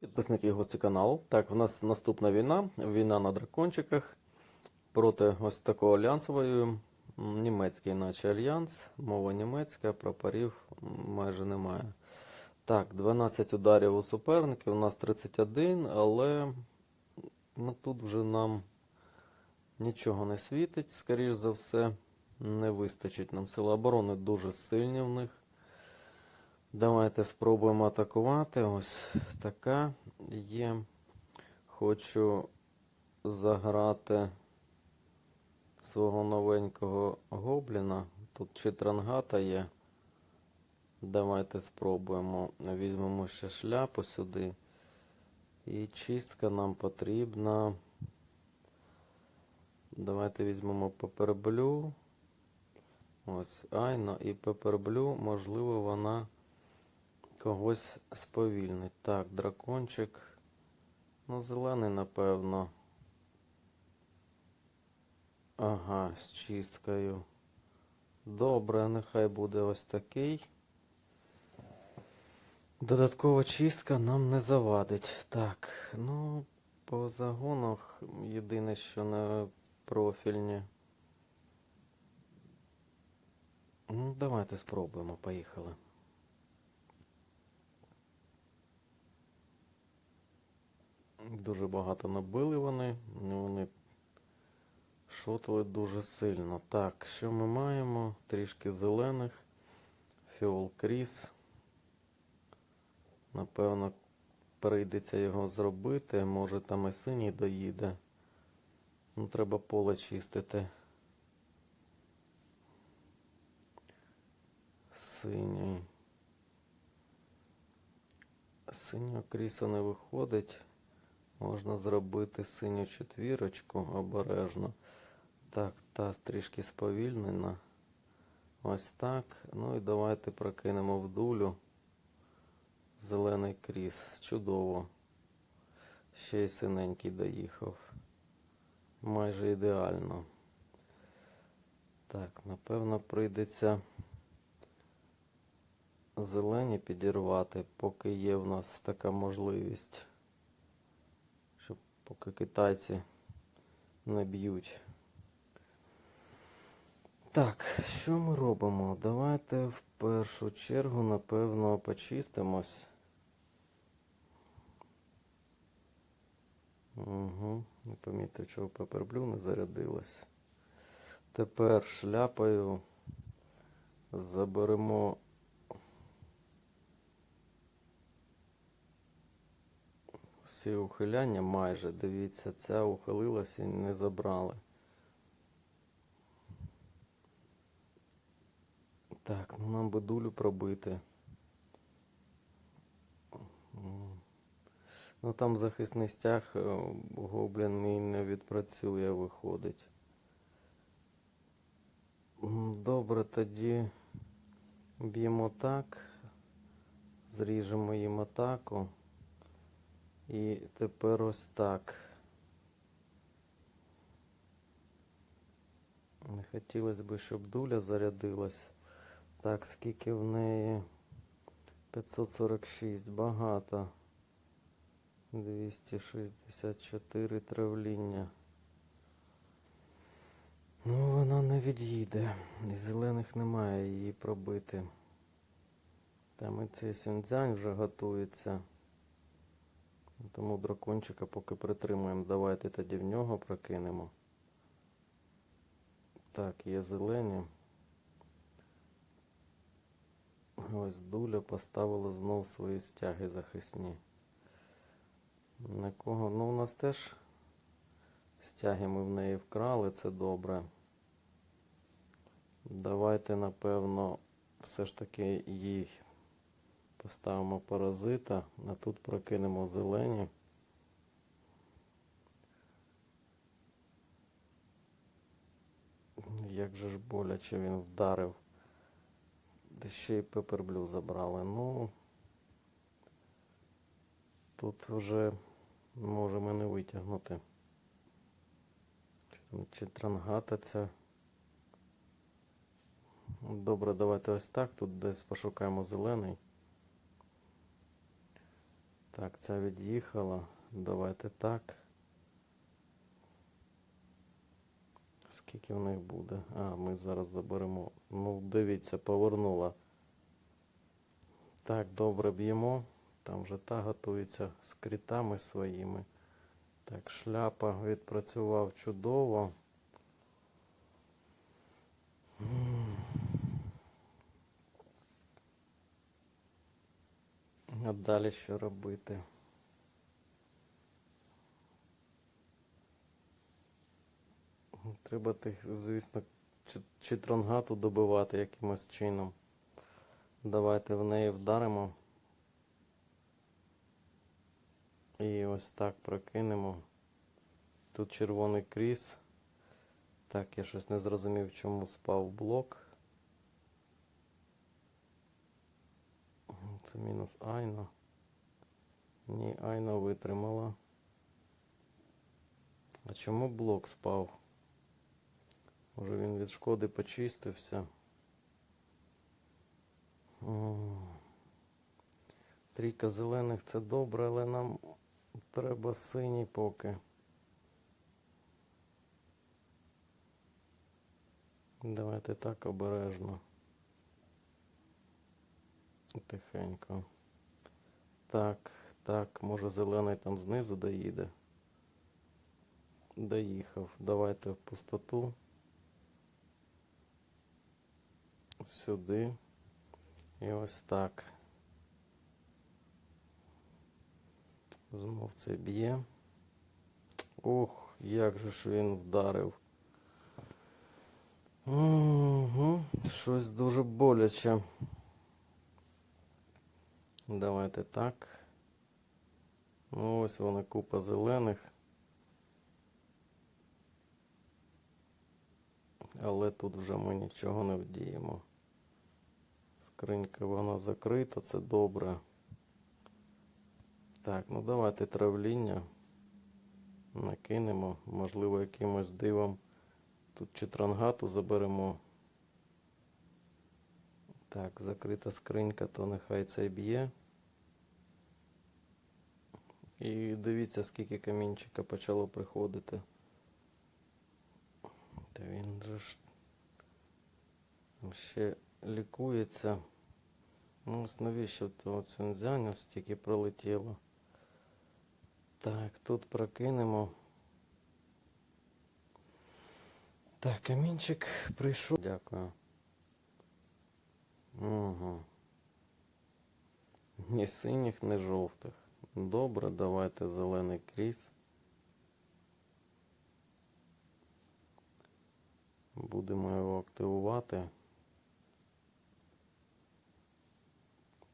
Підписники і гості каналу. Так, у нас наступна війна. Війна на дракончиках проти ось такого альянсу. Німецький, наче альянс, мова німецька, прапорів майже немає. Так, 12 ударів у суперників, у нас 31, але ну, тут вже нам нічого не світить, скоріш за все, не вистачить нам сили оборони дуже сильні в них. Давайте спробуємо атакувати. Ось така є. Хочу заграти свого новенького гобліна. Тут читрангата є. Давайте спробуємо. Візьмемо ще шляпу сюди. І чистка нам потрібна. Давайте візьмемо пеперблю. Ось Айно і пеперблю, можливо, вона когось сповільнить. Так, дракончик. Ну, зелений, напевно. Ага, з чисткою. Добре, нехай буде ось такий. Додаткова чистка нам не завадить. Так, ну, по загонах єдине, що не профільні. Ну, давайте спробуємо, поїхали. Дуже багато набили вони. Вони шотили дуже сильно. Так, що ми маємо? Трішки зелених. Фіол Кріс. Напевно, прийдеться його зробити. Може там і синій доїде. Ну, треба поле чистити. Синій. Синього кріса не виходить. Можна зробити синю четвірочку обережно. Так, та трішки сповільнена. Ось так. Ну і давайте прокинемо в дулю. Зелений кріс. Чудово. Ще й синенький доїхав. Майже ідеально. Так, напевно, прийдеться зелені підірвати, поки є в нас така можливість. Поки китайці не б'ють. Так, що ми робимо? Давайте в першу чергу, напевно, почистимось. Угу. Не помітив, чого пеперблю не зарядилось. Тепер шляпою заберемо всі ухиляння майже. Дивіться, ця ухилилася і не забрали. Так, ну нам би дулю пробити. Ну там захисний стяг, е, гоблін мій не відпрацює, виходить. Добре, тоді б'ємо так, зріжемо їм атаку. І тепер ось так. Не хотілося б, щоб дуля зарядилась. Так, скільки в неї? 546, багато. 264 травління. Ну, вона не від'їде. І зелених немає її пробити. Там і цей сюнцзянь вже готується. Тому дракончика поки притримуємо. Давайте тоді в нього прокинемо. Так, є зелені. Ось дуля поставила знов свої стяги захисні. На кого? Ну, у нас теж стяги ми в неї вкрали, це добре. Давайте, напевно, все ж таки їй поставимо паразита, а тут прокинемо зелені. Як же ж боляче він вдарив. Де ще й пеперблю забрали. Ну тут вже можемо не витягнути. Чи Чи трангата ця. Добре, давайте ось так. Тут десь пошукаємо зелений. Так, ця від'їхала. Давайте так. Скільки в них буде? А, ми зараз заберемо. Ну, дивіться, повернула. Так, добре б'ємо. Там вже та готується з крітами своїми. Так, шляпа відпрацював чудово. А далі що робити? Треба тих, звісно, чи, чи добивати якимось чином. Давайте в неї вдаримо. І ось так прокинемо. Тут червоний кріс. Так, я щось не зрозумів, чому спав блок. Це мінус Айна. Ні, Айна витримала. А чому блок спав? Може він від шкоди почистився. Трійка зелених це добре, але нам треба синій поки. Давайте так обережно. Тихенько. Так, так, може зелений там знизу доїде. Доїхав. Давайте в пустоту. Сюди. І ось так. Знов це б'є. Ох, як же ж він вдарив. Угу, щось дуже боляче. Давайте так. Ну, ось вона купа зелених. Але тут вже ми нічого не вдіємо. Скринька вона закрита, це добре. Так, ну давайте травління накинемо. Можливо, якимось дивом. Тут читрангату заберемо. Так, закрита скринька, то нехай це б'є. І дивіться, скільки камінчика почало приходити. Та він же ж ще лікується. Ну, ось навіщо цюнзяня стільки пролетіло. Так, тут прокинемо. Так, камінчик прийшов. Дякую. Угу. Ні синіх, ні жовтих. Добре, давайте зелений кріс. Будемо його активувати.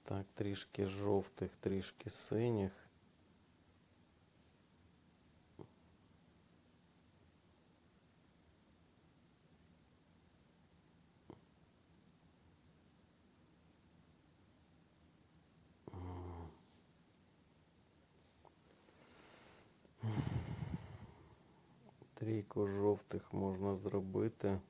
Так, трішки жовтих, трішки синіх. Трійку жовтих можна зробити.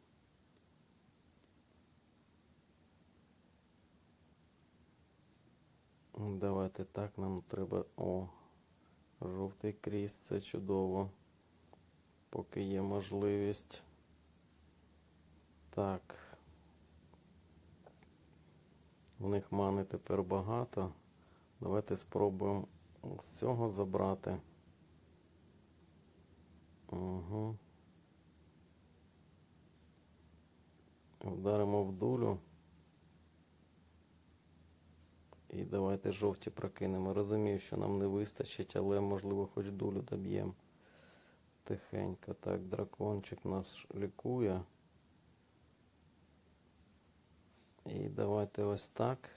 Давайте так, нам треба. О, жовтий кріс, це чудово. Поки є можливість. Так. У них мани тепер багато. Давайте спробуємо з цього забрати. Угу. Вдаримо в дулю. І давайте жовті прокинемо. Розумію, що нам не вистачить, але можливо хоч дулю доб'ємо. Тихенько. Так, дракончик нас лікує. І давайте ось так.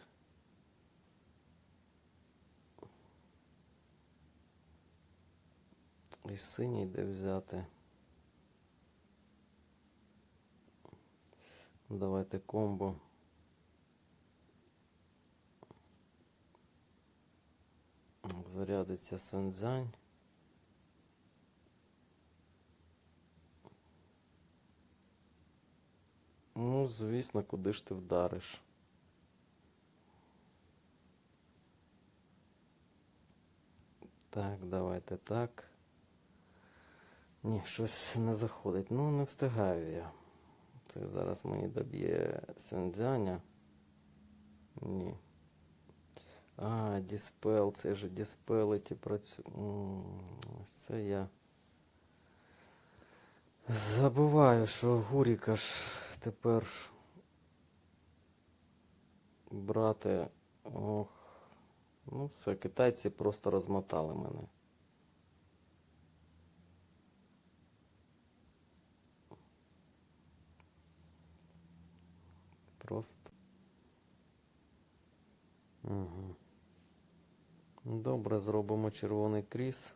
І синій де взяти. Давайте комбо. Зарядиться сензянь. Ну, звісно, куди ж ти вдариш? Так, давайте так. Ні, щось не заходить. Ну, не встигаю я. Це зараз мені доб'є Сюндзяня. Ні. А, Діспел, це ж Діспелеті працює. Це я. Забуваю, що Гуріка ж тепер брати. Ох. Ну, все, китайці просто розмотали мене. Просто. Угу. Добре, зробимо червоний кріс.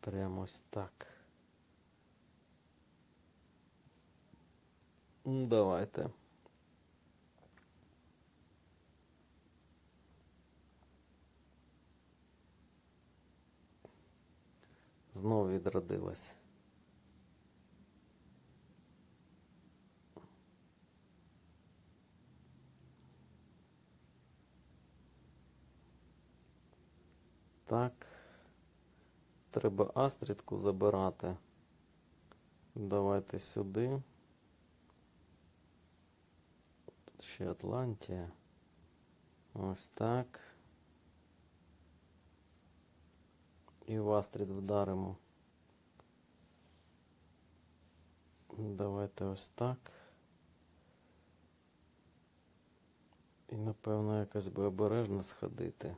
Прямо ось так. Давайте. Знов відродилась. Так. Треба астрідку забирати. Давайте сюди. Тут ще Атлантія. Ось так. І в астрід вдаримо. Давайте ось так. І напевно якось би обережно сходити.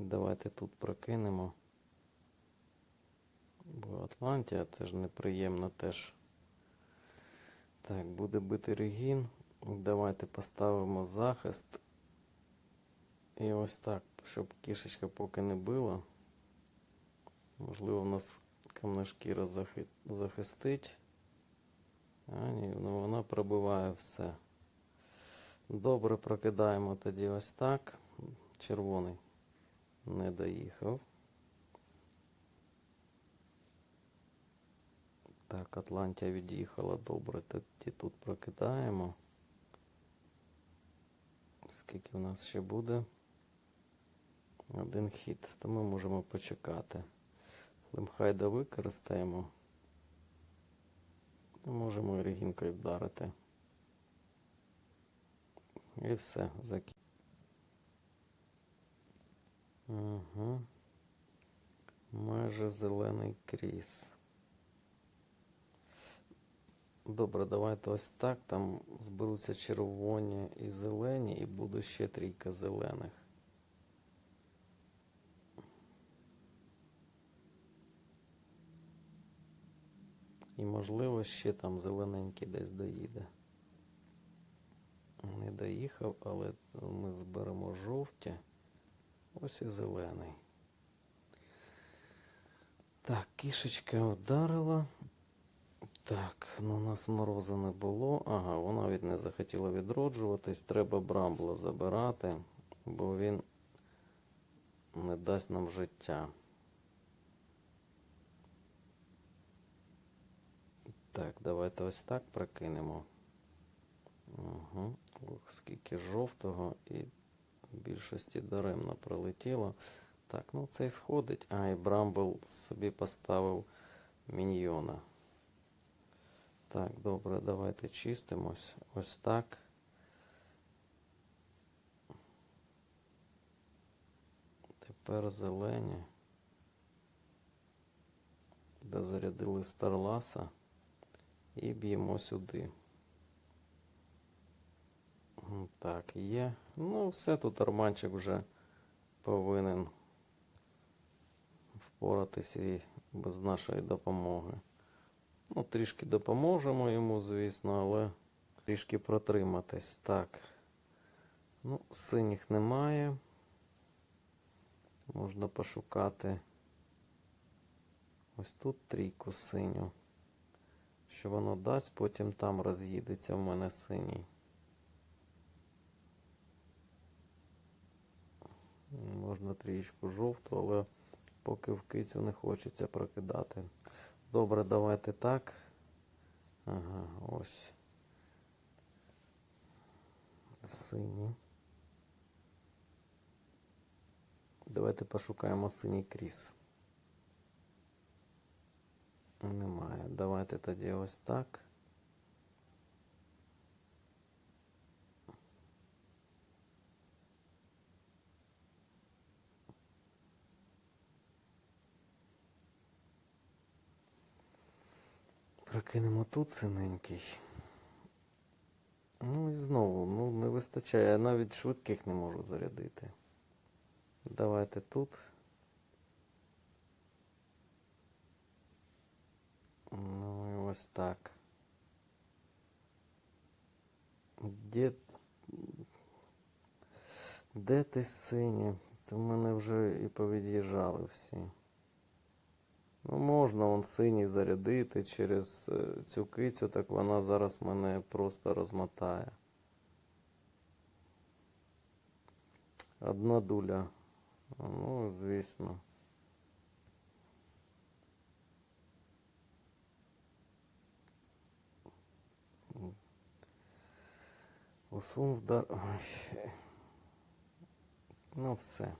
Давайте тут прокинемо. Бо Атлантія це ж неприємно теж. Так, буде бити регін. Давайте поставимо захист. І ось так, щоб кішечка поки не била. Можливо, в нас камна шкіра захи... захистить. А ні, ну вона пробиває все. Добре, прокидаємо тоді ось так. Червоний не доїхав. Так, Атлантія від'їхала добре. Тоді тут прокидаємо. Скільки в нас ще буде? Один хід, то ми можемо почекати. Флемхайда використаємо. Можемо регінкою вдарити. І все, закінчимо. Угу. Майже зелений кріс. Добре, давайте ось так. Там зберуться червоні і зелені, і буде ще трійка зелених. І можливо ще там зелененький десь доїде. Не доїхав, але ми зберемо жовті. Ось і зелений. Так, кішечка вдарила. Так, ну у нас морозу не було. Ага, вона навіть не захотіла відроджуватись. Треба брамбла забирати, бо він не дасть нам життя. Так, давайте ось так прокинемо. Угу. Ох, скільки жовтого і в більшості даремно пролетіло. Так, ну цей сходить. А, і Брамбл собі поставив міньйона. Так, добре, давайте чистимось. Ось так. Тепер зелені. Дозарядили Старласа і б'ємо сюди. Так, є. Ну, все тут Арманчик вже повинен впоратись і без нашої допомоги. Ну, трішки допоможемо йому, звісно, але трішки протриматись. Так. Ну, синіх немає. Можна пошукати ось тут трійку синю. Що воно дасть, потім там роз'їдеться в мене синій. Можна трішку жовту, але поки в кицю не хочеться прокидати. Добре, давайте так. Ага, ось. Синій. Давайте пошукаємо синій кріс. Немає. Давайте тоді ось так. Прокинемо тут синенький. Ну і знову, ну не вистачає. Я навіть швидких не можу зарядити. Давайте тут. Ну і ось так. Де, де ти сині? То в мене вже і повід'їжджали всі. Ну, можна вон синій зарядити через е, цю кицю, так вона зараз мене просто розмотає. Одна дуля. Ну, звісно. Усун вдар. Ой. Ну, все.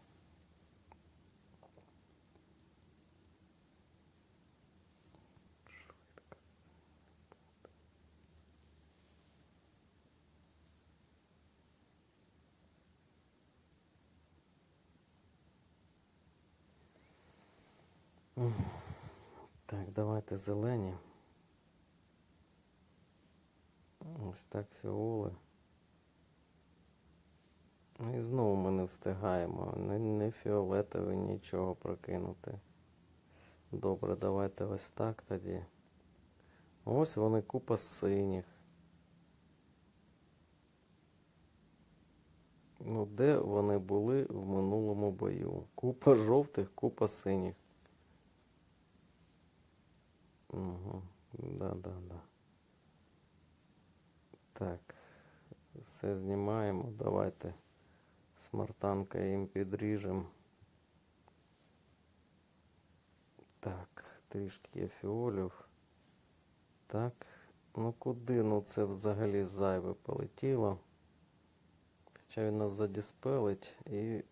Так, давайте зелені. Ось так фіоли. Ну і знову ми не встигаємо. Не, не фіолетовий нічого прокинути. Добре, давайте ось так тоді. Ось вони купа синіх. Ну, де вони були в минулому бою? Купа жовтих, купа синіх. Угу. Да, да, да. Так. Все знімаємо. Давайте смартанка їм підріжемо. Так, трішки фіолів. Так. Ну куди? Ну це взагалі зайве полетіло. Хоча він нас задіспелить і.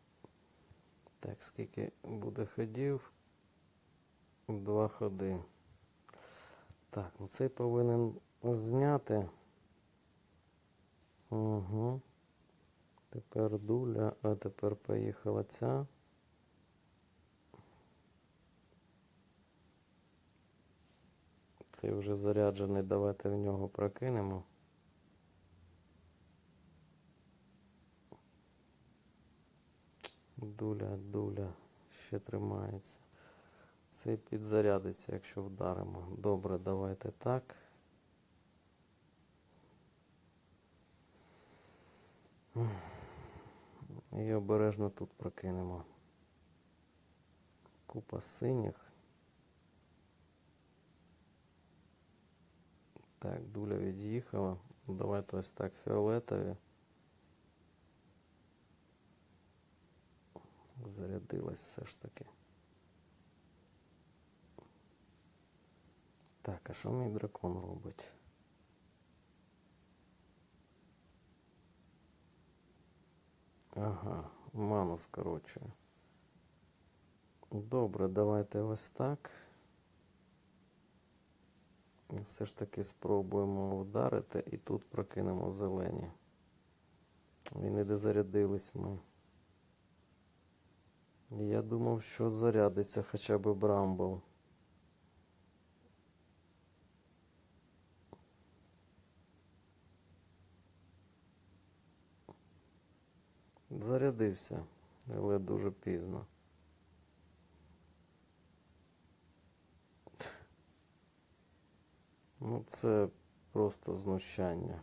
Так, скільки буде ходів? Два ходи. Так, ну цей повинен зняти. Угу. Тепер дуля, а тепер поїхала ця. Цей вже заряджений, давайте в нього прокинемо. Дуля, дуля, ще тримається. Цей підзарядиться, якщо вдаримо. Добре, давайте так. І обережно тут прокинемо. Купа синіх. Так, дуля від'їхала. Давайте ось так фіолетові. Зарядилась все ж таки. Так, а що мій дракон робить? Ага, ману скорочує. Добре, давайте ось так. Все ж таки спробуємо вдарити і тут прокинемо зелені. І не дозарядились ми. Я думав, що зарядиться хоча б Брамбл. Зарядився, але дуже пізно. Ну, це просто знущання.